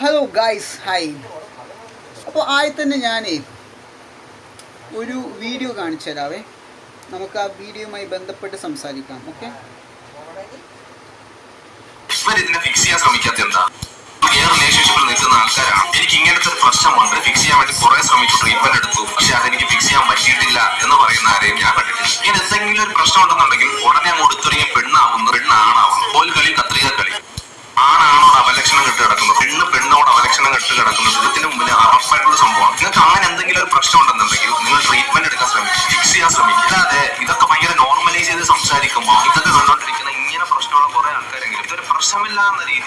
Hello guys hi അപ്പോൾ ആയി തന്നെ ഞാൻ ഒരു വീഡിയോ കാണിച്ചു തരാവേ. നമുക്ക് ആ വീഡിയോയുമായി ബന്ധപ്പെട്ട് സംസാരിക്കാം ഓക്കെ എനിക്ക് ഇങ്ങനത്തെ പ്രശ്നമുണ്ട്. ഫിക്സ് ചെയ്യാൻ വേണ്ടി കുറെ ശ്രമിച്ചു ട്രീറ്റ്മെന്റ് എടുത്തു. പക്ഷെ അതെനിക്ക് ഫിക്സ് ചെയ്യാൻ പറ്റിയിട്ടില്ല എന്ന് പറയുന്ന ആരെയും ഞാൻ കണ്ടിട്ടില്ല. ഇങ്ങനെ എന്തെങ്കിലും ഒരു പ്രശ്നം ഉണ്ടെന്നുണ്ടെങ്കിൽ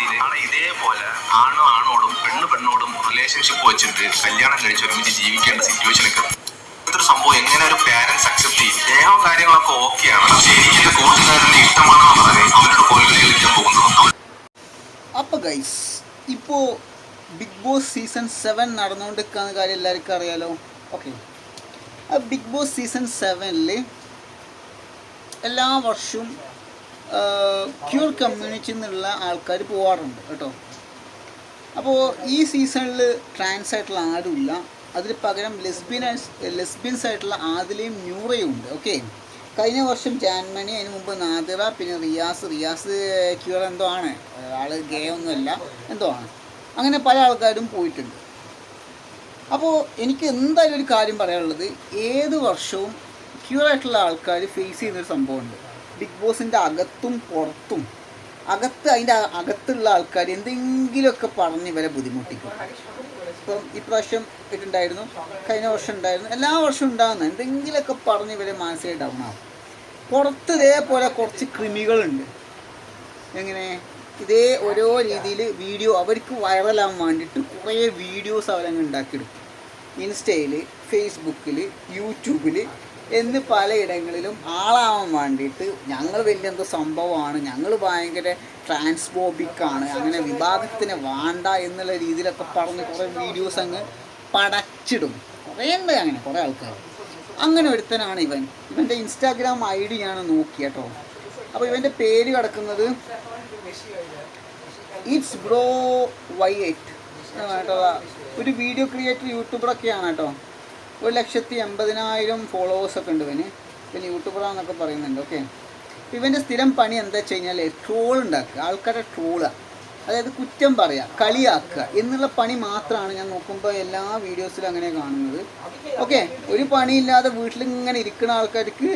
രീതിയിൽ ആണ് ഇതേപോലെ ആണ് ആണോടും പെണ്ണ് പെണ്ണോടും റിലേഷൻഷിപ്പ് വെച്ചിട്ട് കല്യാണം കഴിച്ച് ഒരുമിച്ച് ജീവിക്കേണ്ട സിറ്റുവേഷനൊക്കെ ഇതൊരു സംഭവം എങ്ങനെ ഒരു പാരന്റ്സ് അക്സെപ്റ്റ് ചെയ്യും? സ്നേഹവും കാര്യങ്ങളൊക്കെ ഓക്കെയാണ് പക്ഷെ എനിക്ക് കൂട്ടുകാരന്റെ ഇഷ്ടമാണെന്ന് പറഞ്ഞ് അവരുടെ കോലുകളി കളിക്കാൻ പോകുന്നത് അപ്പൊ ഗൈസ് ഇപ്പോൾ ബിഗ് ബോസ് സീസൺ സെവൻ നടന്നുകൊണ്ടിരിക്കുന്ന കാര്യം എല്ലാവർക്കും അറിയാലോ. ഓക്കെ ബിഗ് ബോസ് സീസൺ സെവനിൽ എല്ലാ വർഷവും ക്യൂർ കമ്മ്യൂണിറ്റിയിൽ നിന്നുള്ള ആൾക്കാർ പോവാറുണ്ട് കേട്ടോ. അപ്പോൾ ഈ സീസണിൽ ട്രാൻസ് ആയിട്ടുള്ള ആരുമില്ല. അതിന് പകരം ലെസ്ബിയൻ ലെസ്ബിയൻസ് ആയിട്ടുള്ള ആദിലയും ന്യൂറയും ഉണ്ട്. ഓക്കെ കഴിഞ്ഞ വർഷം ജാൻമണി അതിന് മുമ്പ് നാദിറ പിന്നെ റിയാസ്. റിയാസ് ക്യൂർ എന്തോ ആണ്. ആൾ ഗേ ഒന്നുമല്ല എന്തോ ആണ്. അങ്ങനെ പല ആൾക്കാരും പോയിട്ടുണ്ട്. അപ്പോൾ എനിക്ക് എന്തായാലും ഒരു കാര്യം പറയാനുള്ളത് ഏത് വർഷവും ക്യൂർ ആയിട്ടുള്ള ആൾക്കാർ ഫേസ് ചെയ്യുന്നൊരു സംഭവമുണ്ട്. ബിഗ് ബോസിന്റെ അകത്തും പുറത്തും അകത്ത് അതിന്റെ അകത്തുള്ള ആൾക്കാർ എന്തെങ്കിലുമൊക്കെ പറഞ്ഞ് ഇവരെ ബുദ്ധിമുട്ടിക്കും. ഇപ്പം ഇപ്രാവശ്യം ഇട്ടുണ്ടായിരുന്നു കഴിഞ്ഞ വർഷം ഉണ്ടായിരുന്നു എല്ലാ വർഷവും ഉണ്ടാകുന്ന എന്തെങ്കിലുമൊക്കെ പറഞ്ഞ് ഇവരെ മാനസിക ഡൗൺ ആവും. പുറത്ത് ഇതേപോലെ കുറച്ച് കൃമികളുണ്ട്. എങ്ങനെ? ഇതേ ഓരോ രീതിയിൽ വീഡിയോ അവർക്ക് വൈറലാകാൻ വേണ്ടിയിട്ട് കുറേ വീഡിയോസ് അവരങ്ങ് ഉണ്ടാക്കിയെടുക്കും. ഇൻസ്റ്റയിൽ ഫേസ്ബുക്കിൽ യൂട്യൂബിൽ എന്ന് പലയിടങ്ങളിലും ആളാവാൻ വേണ്ടിയിട്ട് ഞങ്ങൾ വലിയ എന്തോ സംഭവമാണ്. ഞങ്ങൾ ഭയങ്കര ട്രാൻസ്ഫോബിക്കാണ്. അങ്ങനെ വിഭാഗത്തിന് വേണ്ട എന്നുള്ള രീതിയിലൊക്കെ പറഞ്ഞ് കുറേ വീഡിയോസ് അങ്ങ് പടച്ചിടും. കുറേ ഉണ്ട് അങ്ങനെ കുറേ ആൾക്കാർ അങ്ങനെ ഒരുത്തനാണ് ഇവൻ. ഇവന്റെ ഇൻസ്റ്റാഗ്രാം ഐ ഡി ഞാൻ നോക്കി കേട്ടോ അപ്പോൾ ഇവന്റെ പേര് കിടക്കുന്നത് ഇറ്റ്സ് ബ്രോ വൈ എയ്റ്റ്. ഒരു വീഡിയോ ക്രിയേറ്റർ യൂട്യൂബറൊക്കെയാണ് കേട്ടോ. ഒരു ലക്ഷത്തി എൺപതിനായിരം ഫോളോവേഴ്സൊക്കെ ഉണ്ട് ഇവന്. പിന്നെ യൂട്യൂബറാന്നൊക്കെ പറയുന്നുണ്ട് ഓക്കെ ഇവന്റെ സ്ഥിരം പണി എന്താ വെച്ച് കഴിഞ്ഞാൽ ട്രോൾ ഉണ്ടാക്കുക ആൾക്കാരെ ട്രോളുക അതായത് കുറ്റം പറയുക കളിയാക്കുക എന്നുള്ള പണി മാത്രമാണ് ഞാൻ നോക്കുമ്പോൾ എല്ലാ വീഡിയോസിലും അങ്ങനെ കാണുന്നത്. ഓക്കെ ഒരു പണിയില്ലാതെ വീട്ടിൽ ഇങ്ങനെ ഇരിക്കുന്ന ആൾക്കാർക്ക്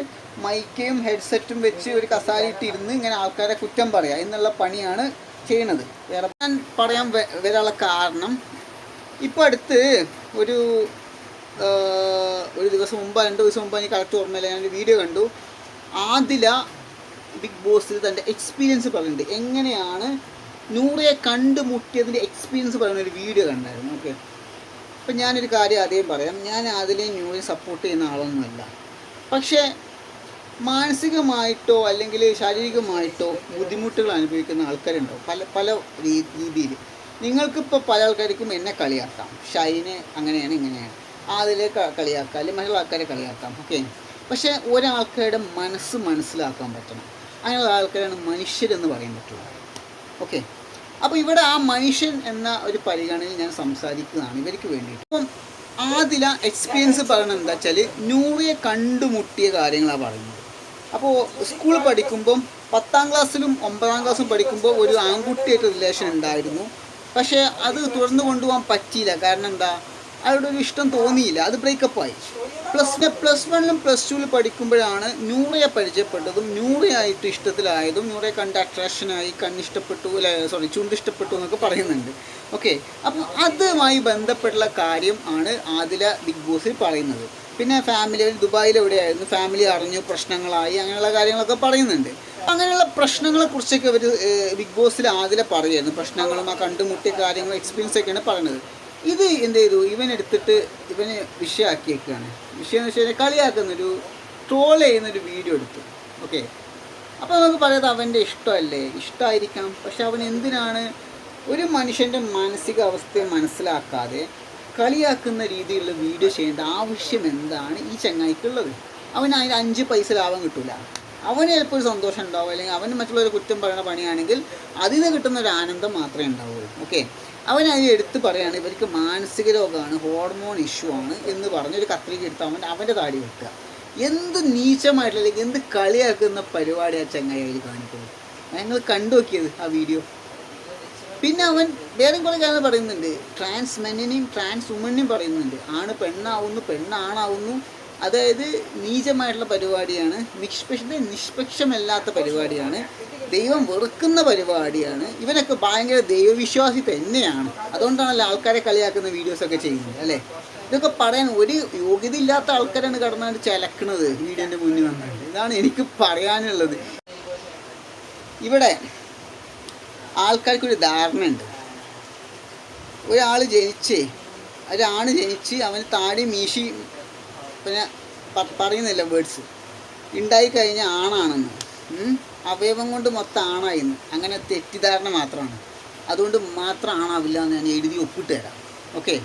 മൈക്കയും ഹെഡ്സെറ്റും വെച്ച് ഒരു കസാലിട്ടിരുന്ന് ഇങ്ങനെ ആൾക്കാരെ കുറ്റം പറയുക എന്നുള്ള പണിയാണ് ചെയ്യണത്. വേറെ ഞാൻ പറയാൻ വരാനുള്ള കാരണം ഇപ്പോൾ അടുത്ത് ഒരു ഒരു ദിവസം മുമ്പ് രണ്ട് ദിവസം മുമ്പ് എനിക്ക് കറക്റ്റ് ഓർമ്മയില്ല. ഞാൻ ഒരു വീഡിയോ കണ്ടു. ആദില ബിഗ് ബോസിൽ തന്റെ എക്സ്പീരിയൻസ് പറയുന്നുണ്ട്. എങ്ങനെയാണ് നൂറയെ കണ്ടുമുട്ടിയതിന്റെ എക്സ്പീരിയൻസ് പറയുന്ന ഒരു വീഡിയോ കണ്ടായിരുന്നു. ഓക്കെ അപ്പം ഞാനൊരു കാര്യം ആദ്യം പറയാം. ഞാൻ അതിലെ ന്യൂറയെ സപ്പോർട്ട് ചെയ്യുന്ന ആളൊന്നുമല്ല. പക്ഷേ മാനസികമായിട്ടോ അല്ലെങ്കിൽ ശാരീരികമായിട്ടോ ബുദ്ധിമുട്ടുകൾ അനുഭവിക്കുന്ന ആൾക്കാരുണ്ടാവും. പല പല രീതിയിൽ. നിങ്ങൾക്കിപ്പോൾ പല ആൾക്കാർക്കും എന്നെ കളിയാക്കാം. ഷൈനെ അങ്ങനെയാണ് ഇങ്ങനെയാണ്. അതിലെ കളിയാക്കാം അല്ലെങ്കിൽ മറ്റുള്ള ആൾക്കാരെ കളിയാക്കാം ഓക്കെ പക്ഷേ ഒരാൾക്കാരുടെ മനസ്സ് മനസ്സിലാക്കാൻ പറ്റണം. അങ്ങനെയുള്ള ആൾക്കാരാണ് മനുഷ്യരെന്ന് പറയാൻ പറ്റുള്ളൂ. ഓക്കെ അപ്പോൾ ഇവിടെ ആ മനുഷ്യൻ എന്ന ഒരു പരിഗണനയിൽ ഞാൻ സംസാരിക്കുന്നതാണ് ഇവർക്ക് വേണ്ടിയിട്ട്. അപ്പം ആദില എക്സ്പീരിയൻസ് പറയുന്നത് എന്താ വെച്ചാൽ നൂറിയെ കണ്ടുമുട്ടിയ കാര്യങ്ങളാണ് പറയുന്നത്. അപ്പോൾ സ്കൂളിൽ പഠിക്കുമ്പം പത്താം ക്ലാസ്സിലും ഒമ്പതാം ക്ലാസ്സിലും പഠിക്കുമ്പോൾ ഒരു ആൺകുട്ടിയായിട്ട് റിലേഷൻ ഉണ്ടായിരുന്നു. പക്ഷേ അത് തുടർന്ന് കൊണ്ടുപോകാൻ പറ്റിയില്ല. കാരണം എന്താ? അയാളുടെ ഒരു ഇഷ്ടം തോന്നിയില്ല. അത് ബ്രേക്കപ്പ് ആയി. പ്ലസ് പ്ലസ് വണ്ണിലും പ്ലസ് ടുവിലും പഠിക്കുമ്പോഴാണ് നൂറയെ പരിചയപ്പെട്ടതും നൂറയായിട്ട് ഇഷ്ടത്തിലായതും ന്യൂറയെ കണ്ട് അട്രാക്ഷനായി കണ്ണിഷ്ടപ്പെട്ടു അല്ലെ സോറി ചുണ്ടിഷ്ടപ്പെട്ടു എന്നൊക്കെ പറയുന്നുണ്ട്. ഓക്കെ അപ്പം അതുമായി ബന്ധപ്പെട്ടുള്ള കാര്യം ആണ് ആദില ബിഗ് ബോസിൽ പറയുന്നത്. പിന്നെ ഫാമിലി ദുബായിൽ എവിടെയായിരുന്നു? ഫാമിലി അറിഞ്ഞു പ്രശ്നങ്ങളായി അങ്ങനെയുള്ള കാര്യങ്ങളൊക്കെ പറയുന്നുണ്ട്. അങ്ങനെയുള്ള പ്രശ്നങ്ങളെ കുറിച്ചൊക്കെ ഇവർ ബിഗ് ബോസിൽ ആദില പറയുമായിരുന്നു. പ്രശ്നങ്ങളും ആ കണ്ടുമുട്ടിയ കാര്യങ്ങളും എക്സ്പീരിയൻസ് ഒക്കെയാണ് പറയുന്നത് ഇത് എന്ത് ചെയ്തു? ഇവൻ എടുത്തിട്ട് ഇവന് വെക്കുകയാണ് വിഷയം എന്ന് വെച്ച് കഴിഞ്ഞാൽ കളിയാക്കുന്നൊരു ട്രോൾ ചെയ്യുന്നൊരു വീഡിയോ എടുത്തു. ഓക്കെ അപ്പോൾ നമുക്ക് പറയാം അവന്റെ ഇഷ്ടമല്ലേ? ഇഷ്ടമായിരിക്കാം പക്ഷെ അവൻ എന്തിനാണ് ഒരു മനുഷ്യന്റെ മാനസികാവസ്ഥയെ മനസ്സിലാക്കാതെ കളിയാക്കുന്ന രീതിയിലുള്ള വീഡിയോ ചെയ്യേണ്ട ആവശ്യം എന്താണ് ഈ ചങ്ങായിക്കുള്ളത്? അവന് അതിന് അഞ്ച് പൈസ ലാഭം കിട്ടില്ല അവന് ചിലപ്പോൾ ഒരു സന്തോഷം ഉണ്ടാവും. അല്ലെങ്കിൽ അവന് മറ്റുള്ളവരെ കുറ്റം പറയുന്ന പണിയാണെങ്കിൽ അതിൽ നിന്ന് കിട്ടുന്ന ഒരു ആനന്ദം മാത്രമേ ഉണ്ടാവുള്ളൂ. ഓക്കെ അവൻ അതിന് എടുത്ത് പറയുകയാണ് ഇവർക്ക് മാനസിക രോഗമാണ് ഹോർമോൺ ഇഷ്യൂ ആണ് എന്ന് പറഞ്ഞൊരു കത്രിക എടുത്ത് അവൻ അവന്റെ താടി വെക്കുക. എന്ത് നീചമായിട്ടുള്ള എന്ത് കളിയാക്കുന്ന പരിപാടി ആ ചങ്ങായി അതിൽ കാണിക്കുന്നത്? ഞങ്ങൾ കണ്ടു നോക്കിയത് ആ വീഡിയോ? പിന്നെ അവൻ വേറെ കുറേ കാര്യങ്ങൾ പറയുന്നുണ്ട്. ട്രാൻസ് മെന്നിനെയും ട്രാൻസ് വുമണിനെയും പറയുന്നുണ്ട്. ആണ് പെണ്ണാവുന്നു പെണ്ണാണാവുന്നു. അതായത് നീചമായിട്ടുള്ള പരിപാടിയാണ് നിഷ്പക്ഷ നിഷ്പക്ഷമല്ലാത്ത പരിപാടിയാണ് ദൈവം വെറുക്കുന്ന പരിപാടിയാണ്. ഇവനൊക്കെ ഭയങ്കര ദൈവവിശ്വാസി തന്നെയാണ്. അതുകൊണ്ടാണല്ലോ ആൾക്കാരെ കളിയാക്കുന്ന വീഡിയോസൊക്കെ ചെയ്യുന്നത് അല്ലേ? ഇതൊക്കെ പറയാൻ ഒരു യോഗ്യത ഇല്ലാത്ത ആൾക്കാരാണ് കടന്നാണ്ട് ചലക്കണത് വീഡിയോന്റെ മുന്നിൽ വന്നിട്ട്. ഇതാണ് എനിക്ക് പറയാനുള്ളത്. ഇവിടെ ആൾക്കാർക്കൊരു ധാരണയുണ്ട്. ഒരാൾ ജനിച്ച് ഒരാണ് ജനിച്ച് അവന് താടി മീശി പിന്നെ പറയുന്നില്ല വേർഡ്സ് ഉണ്ടായി കഴിഞ്ഞ ആണാണെന്ന്. അവയവം കൊണ്ട് മൊത്തം ആണായിന്ന്. അങ്ങനെ തെറ്റിദ്ധാരണ മാത്രമാണ്. അതുകൊണ്ട് മാത്രം ആണാവില്ല എന്ന് ഞാൻ എഴുതി ഒപ്പിട്ട് തരാം. ഓക്കെ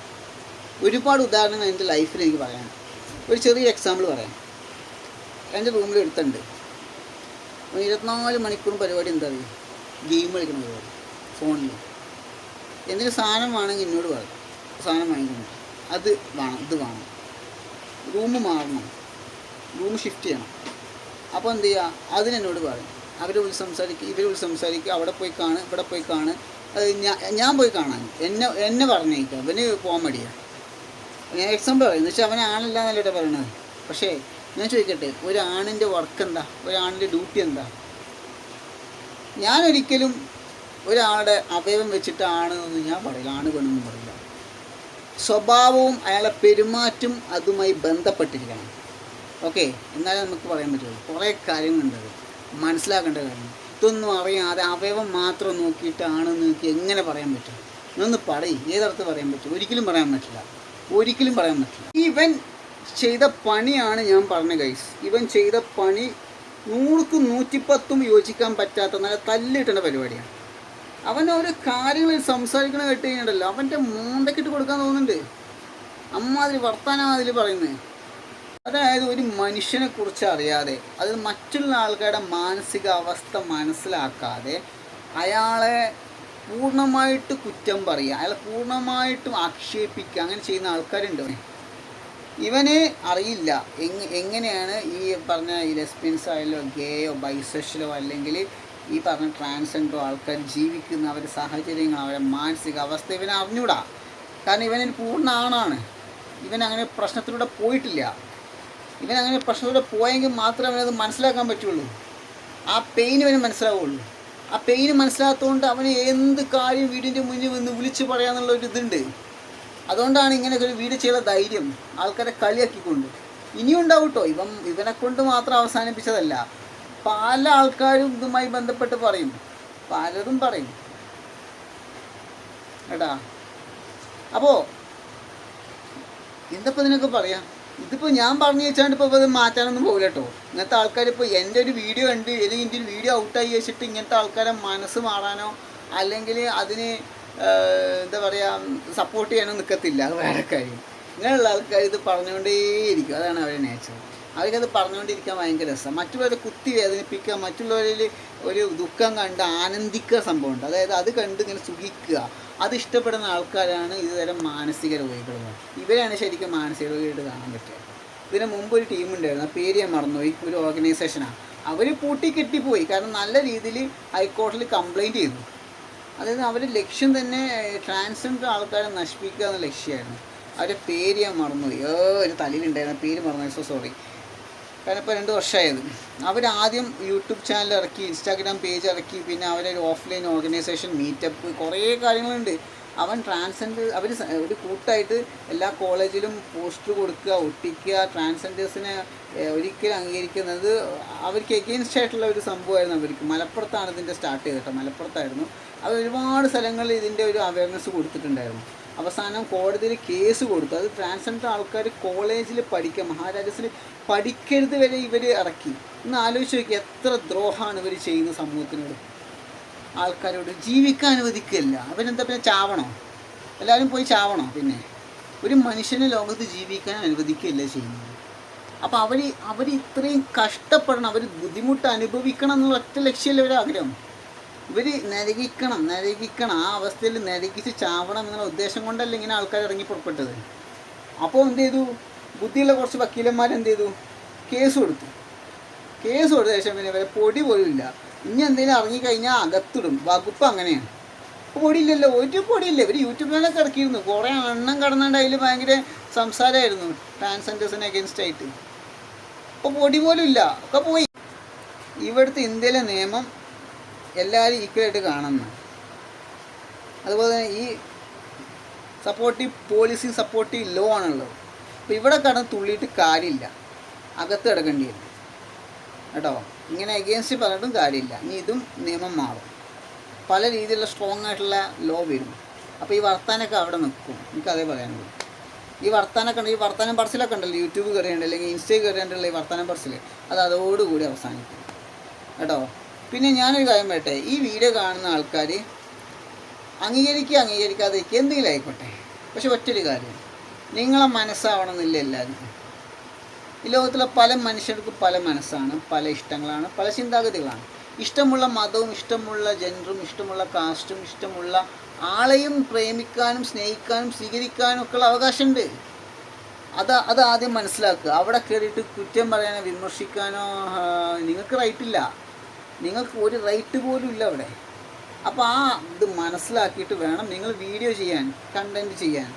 ഒരുപാട് ഉദാഹരണങ്ങൾ എന്റെ ലൈഫിൽ എനിക്ക് പറയാൻ ഒരു ചെറിയ എക്സാമ്പിൾ പറയാം. എന്റെ റൂമിൽ എടുത്തുണ്ട് ഇരുപത്തിനാല് മണിക്കൂറും പരിപാടി എന്താ അറിയുക ഗെയിം കളിക്കുന്ന പരിപാടി. ഫോണിൽ എന്തെങ്കിലും സാധനം വേണമെങ്കിൽ എന്നോട് പറയും സാധനം വാങ്ങിക്കുന്നു അത് വേണം ഇത് വേണം. റൂം മാറണം. റൂം ഷിഫ്റ്റ് ചെയ്യണം. അപ്പോൾ എന്ത് ചെയ്യുക അതിനെന്നോട് പറയും. അവർ വിളിച്ച് സംസാരിക്കുക ഇവർ വിളിച്ച് സംസാരിക്കുക അവിടെ പോയി കാണ് ഇവിടെ പോയി കാണ്. ഞാൻ പോയി കാണാൻ. എന്നെ എന്നെ പറഞ്ഞേക്കുക അവന് പോകാൻ മടിയാണ് ഞാൻ എക്സാമ്പിൾ പറയും. പക്ഷേ ആണല്ല എന്നല്ലേ പറയണത്? പക്ഷേ ഞാൻ ചോദിക്കട്ടെ ഒരാണിന്റെ വർക്ക് എന്താ? ഒരാണിന്റെ ഡ്യൂട്ടി എന്താ? ഞാനൊരിക്കലും ഒരാളുടെ അവയവം വെച്ചിട്ടാണെന്നൊന്നും ഞാൻ പറയില്ല. ആണ് പെണ്ണെന്നും പറയില്ല. സ്വഭാവവും അയാളെ പെരുമാറ്റം അതുമായി ബന്ധപ്പെട്ടിരിക്കണം. ഓക്കെ എന്നാലേ നമുക്ക് പറയാൻ പറ്റുള്ളൂ. കുറേ കാര്യങ്ങളുണ്ട് മനസ്സിലാക്കേണ്ട കാര്യം. ഇതൊന്നും അറിയാതെ അവയവം മാത്രം നോക്കിയിട്ടാണ് നോക്കി എങ്ങനെ പറയാൻ പറ്റും ഇന്നൊന്ന് പറയും. ഏതർത്ഥം പറയാൻ പറ്റും? ഒരിക്കലും പറയാൻ പറ്റില്ല. ഒരിക്കലും പറയാൻ പറ്റില്ല. ഇവൻ ചെയ്ത പണിയാണ് ഞാൻ പറഞ്ഞ ഗൈസ് ഇവൻ ചെയ്ത പണി നൂറുക്ക് നൂറ്റിപ്പത്തും യോജിക്കാൻ പറ്റാത്ത നല്ല തല്ലിട്ടേണ്ട പരിപാടിയാണ്. അവൻ ഓരോ കാര്യങ്ങൾ സംസാരിക്കണ കേട്ട് കഴിഞ്ഞിട്ടല്ലോ അവന്റെ മൂന്തക്കിട്ട് കൊടുക്കാൻ തോന്നുന്നുണ്ട്. അമ്മാതിരി വർത്താനം അതിൽ പറയുന്നത് അതായത് ഒരു മനുഷ്യനെ കുറിച്ച് അറിയാതെ അത് മറ്റുള്ള ആൾക്കാരുടെ മാനസിക അവസ്ഥ മനസ്സിലാക്കാതെ അയാളെ പൂർണമായിട്ട് കുറ്റം പറയുക അയാളെ പൂർണമായിട്ടും ആക്ഷേപിക്കുക അങ്ങനെ ചെയ്യുന്ന ആൾക്കാരുണ്ട് ഇവനെ അറിയില്ല എങ് എങ്ങനെയാണ് ഈ പറഞ്ഞ ഈ ലെസ്ബിയൻസ് ആയാലോ ഗേയോ ബൈസെഷലോ അല്ലെങ്കിൽ ഈ പറഞ്ഞ ട്രാൻസ്ജെൻഡർ ആൾക്കാർ ജീവിക്കുന്ന അവരുടെ സാഹചര്യങ്ങൾ അവരുടെ മാനസിക അവസ്ഥ ഇവനെ അറിഞ്ഞൂടാ. കാരണം ഇവനൊരു പൂർണ ആണാണ്. ഇവൻ അങ്ങനെ പ്രശ്നത്തിലൂടെ പോയിട്ടില്ല. ഇവൻ അങ്ങനെ പ്രശ്നത്തിലൂടെ പോയെങ്കിൽ മാത്രമേ അവനത് മനസ്സിലാക്കാൻ പറ്റുള്ളൂ. ആ പെയിൻ ഇവന് മനസ്സിലാവുള്ളൂ. ആ പെയിൻ മനസ്സിലാത്തതുകൊണ്ട് അവന് എന്ത് കാര്യം വീടിന്റെ മുന്നിൽ വന്ന് വിളിച്ചു പറയാമെന്നുള്ള ഒരു ഇതുണ്ട്. അതുകൊണ്ടാണ് ഇങ്ങനെയൊക്കെ ഒരു വീട് ചെയ്ത ധൈര്യം. ആൾക്കാരെ കളിയാക്കിക്കൊണ്ട്. ഇനിയും ഉണ്ടാവും കേട്ടോ ഇവൻ ഇവനെ കൊണ്ട് മാത്രം അവസാനിപ്പിച്ചതല്ല. പല ആൾക്കാരും ഇതുമായി ബന്ധപ്പെട്ട് പറയും. പലരും പറയും. എടാ അപ്പോ എന്തപ്പോൾ ഇതിനൊക്കെ പറയാം ഇതിപ്പോ ഞാൻ പറഞ്ഞു വെച്ചാണ്ട് ഇപ്പോൾ ഇത് മാറ്റാനൊന്നും പോകില്ല കേട്ടോ ഇങ്ങനത്തെ ആൾക്കാർ ഇപ്പോൾ എന്റെ ഒരു വീഡിയോ ഉണ്ട് അല്ലെങ്കിൽ എന്റെ ഒരു വീഡിയോ ഔട്ടായി വെച്ചിട്ട് ഇങ്ങനത്തെ ആൾക്കാരെ മനസ്സ് മാറാനോ അല്ലെങ്കിൽ അതിന് എന്താ പറയാ സപ്പോർട്ട് ചെയ്യാനോ നിൽക്കത്തില്ല അത് വേറെ കാര്യം. ഇങ്ങനെയുള്ള ആൾക്കാർ ഇത് പറഞ്ഞുകൊണ്ടേയിരിക്കും. അതാണ് അവരുടെ നേച്ചർ അവർക്കത് പറഞ്ഞുകൊണ്ടിരിക്കാൻ ഭയങ്കര രസമാണ് മറ്റുള്ളവരെ കുത്തി വേദനിപ്പിക്കുക മറ്റുള്ളവരിൽ ഒരു ദുഃഖം കണ്ട് ആനന്ദിക്കുക സംഭവമുണ്ട് അതായത് അത് കണ്ട് ഇങ്ങനെ സുഖിക്കുക. അത് ഇഷ്ടപ്പെടുന്ന ആൾക്കാരാണ് ഇതുതരം മാനസിക രോഗികൾ ഇവരാണ് ശരിക്കും മാനസിക രോഗിയായിട്ട് കാണാൻ പറ്റുക. ഇതിന് മുമ്പ് ഒരു ടീം ഉണ്ടായിരുന്നു. ആ പേര് ഞാൻ മറന്നുപോയി. ഒരു ഓർഗനൈസേഷനാണ് അവർ പൂട്ടി കെട്ടിപ്പോയി. കാരണം നല്ല രീതിയിൽ ഹൈക്കോടതിയിൽ കംപ്ലൈന്റ് ചെയ്തു. അതായത് അവരുടെ ലക്ഷ്യം തന്നെ ട്രാൻസ്ജെൻഡർ ആൾക്കാരെ നശിപ്പിക്കുക എന്ന ലക്ഷ്യമായിരുന്നു. അവരുടെ പേര് ഞാൻ മറന്നുപോയി. ഏ ഒരു തലയിലുണ്ടായിരുന്നു പേര് മറന്നു. സോ സോറി കാരണം ഇപ്പോൾ രണ്ട് വർഷമായത്. അവരാദ്യം യൂട്യൂബ് ചാനൽ ഇറക്കി ഇൻസ്റ്റാഗ്രാം പേജ് ഇറക്കി പിന്നെ അവരൊരു ഓഫ്ലൈൻ ഓർഗനൈസേഷൻ മീറ്റപ്പ് കുറേ കാര്യങ്ങളുണ്ട്. അവൻ ട്രാൻസ്ജെൻഡർ അവർ ഒരു കൂട്ടായിട്ട് എല്ലാ കോളേജിലും പോസ്റ്റർ കൊടുക്കുക ഒട്ടിക്കുക ട്രാൻസ്ജെൻഡേഴ്സിനെ ഒരിക്കലും അംഗീകരിക്കുന്നത് അവർക്ക് എഗെയിൻസ്റ്റ് ആയിട്ടുള്ള ഒരു സംഭവമായിരുന്നു അവർക്ക്. മലപ്പുറത്താണ് ഇതിന്റെ സ്റ്റാർട്ട് ചെയ്തിട്ട് മലപ്പുറത്തായിരുന്നു. അവർ ഒരുപാട് സ്ഥലങ്ങളിൽ ഇതിന്റെ ഒരു അവയർനെസ് കൊടുത്തിട്ടുണ്ടായിരുന്നു. അവസാനം കോടതിയിൽ കേസ് കൊടുത്തു. അത് ട്രാൻസ്ജെൻഡർ ആൾക്കാർ കോളേജിൽ പഠിക്കുക മഹാരാജസിൽ പഠിക്കരുത് വരെ ഇവർ ഇറക്കി. ഒന്ന് ആലോചിച്ച് നോക്കി എത്ര ദ്രോഹമാണ് ഇവർ ചെയ്യുന്ന സമൂഹത്തിനോട്. ആൾക്കാരോട് ജീവിക്കാൻ അനുവദിക്കില്ല. അവരെന്താ പിന്നെ ചാവണോ? എല്ലാവരും പോയി ചാവണോ പിന്നെ? ഒരു മനുഷ്യനെ ലോകത്ത് ജീവിക്കാൻ അനുവദിക്കുകയല്ല ചെയ്യുന്നത്. അപ്പോൾ അവർ അവർ ഇത്രയും കഷ്ടപ്പെടണം അവർ ബുദ്ധിമുട്ട് അനുഭവിക്കണം എന്നുള്ള ഒറ്റ ലക്ഷ്യമല്ല ഒരു ഇവർ നരകിക്കണം നരകിക്കണം. ആ അവസ്ഥയിൽ നരകിച്ച് ചാവണം എന്നുള്ള ഉദ്ദേശം കൊണ്ടല്ല ഇങ്ങനെ ആൾക്കാർ ഇറങ്ങി പുറപ്പെട്ടത്. അപ്പോൾ എന്ത് ചെയ്തു? ബുദ്ധിയുള്ള കുറച്ച് വക്കീലന്മാർ എന്ത് ചെയ്തു? കേസ് കൊടുത്തു. കേസ് കൊടുത്ത ശേഷം പിന്നെ വരെ പൊടി പോലും ഇല്ല. ഇനി എന്തെങ്കിലും ഇറങ്ങിക്കഴിഞ്ഞാൽ അകത്തിടും. വകുപ്പ് അങ്ങനെയാണ്. പൊടിയില്ലല്ലോ. ഒരു പൊടിയില്ല. ഇവർ യൂട്യൂബിലൊക്കെ ഇറക്കിയിരുന്നു. കുറേ എണ്ണം കടന്നുകൊണ്ട് അതിൽ ഭയങ്കര സംസാരമായിരുന്നു ട്രാൻസ്ജെൻഡേഴ്സിന് അഗേൻസ്റ്റ് ആയിട്ട്. അപ്പോൾ പൊടി പോലും ഇല്ല. ഒക്കെ പോയി. ഇവിടുത്തെ ഇന്ത്യയിലെ നിയമം എല്ലാവരും ഈക്വലായിട്ട് കാണുന്നു. അതുപോലെ തന്നെ ഈ സപ്പോർട്ടീവ് പോളിസി സപ്പോർട്ടീവ് ലോ ആണുള്ളത്. അപ്പോൾ ഇവിടെ കടന്ന് തുള്ളിയിട്ട് കാര്യമില്ല. അകത്ത് കിടക്കേണ്ടി വരും. കേട്ടോ? ഇങ്ങനെ അഗേൻസ്റ്റ് പറഞ്ഞിട്ടും കാര്യമില്ല. ഇനി ഇതും നിയമം മാറും. പല രീതിയിലുള്ള സ്ട്രോങ് ആയിട്ടുള്ള ലോ വരും. അപ്പോൾ ഈ വർത്താനൊക്കെ അവിടെ നിൽക്കും. എനിക്ക് അതേ പറയാനുള്ളൂ. ഈ വർത്താനൊക്കെ ഉണ്ട് ഈ വർത്താനം പറച്ചിലൊക്കെ ഉണ്ടല്ലോ. യൂട്യൂബ് കയറിയുണ്ട് അല്ലെങ്കിൽ ഇൻസ്റ്റയിൽ കയറിയിട്ടുള്ള ഈ വർത്താനം പറച്ചിൽ അത് അതോടുകൂടി അവസാനിക്കും. കേട്ടോ? പിന്നെ ഞാനൊരു കാര്യം പറയട്ടെ ഈ വീഡിയോ കാണുന്ന ആൾക്കാർ അംഗീകരിക്കുക അംഗീകരിക്കാതെ എന്തെങ്കിലും ആയിക്കോട്ടെ. പക്ഷെ ഒറ്റൊരു കാര്യം നിങ്ങളെ മനസ്സാവണം എന്നില്ല എല്ലാവർക്കും ഈ ലോകത്തിലെ പല മനുഷ്യർക്കും പല മനസ്സാണ് പല ഇഷ്ടങ്ങളാണ് പല ചിന്താഗതികളാണ്. ഇഷ്ടമുള്ള മതവും ഇഷ്ടമുള്ള ജെൻഡറും ഇഷ്ടമുള്ള കാസ്റ്റും ഇഷ്ടമുള്ള ആളെയും പ്രേമിക്കാനും സ്നേഹിക്കാനും സ്വീകരിക്കാനും ഒക്കെ ഒക്കെയുള്ള അവകാശമുണ്ട്. അത് അത് ആദ്യം മനസ്സിലാക്കുക. അവിടെ കയറിയിട്ട് കുറ്റം പറയാനോ വിമർശിക്കാനോ നിങ്ങൾക്ക് റൈറ്റ് ഇല്ല. നിങ്ങൾക്ക് ഒരു റൈറ്റ് പോലും ഇല്ല അവിടെ. അപ്പോൾ ആ ഇത് മനസ്സിലാക്കിയിട്ട് വേണം നിങ്ങൾ വീഡിയോ ചെയ്യാൻ കണ്ടന്റ് ചെയ്യാൻ.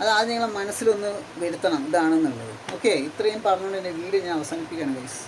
അത് ആദ്യം നിങ്ങളെ മനസ്സിലൊന്ന് വരുത്തണം ഇതാണെന്നുള്ളത്. ഓക്കെ ഇത്രയും പറഞ്ഞുകൊണ്ട് എന്റെ വീഡിയോ ഞാൻ അവസാനിപ്പിക്കുകയാണ് ഗൈസ്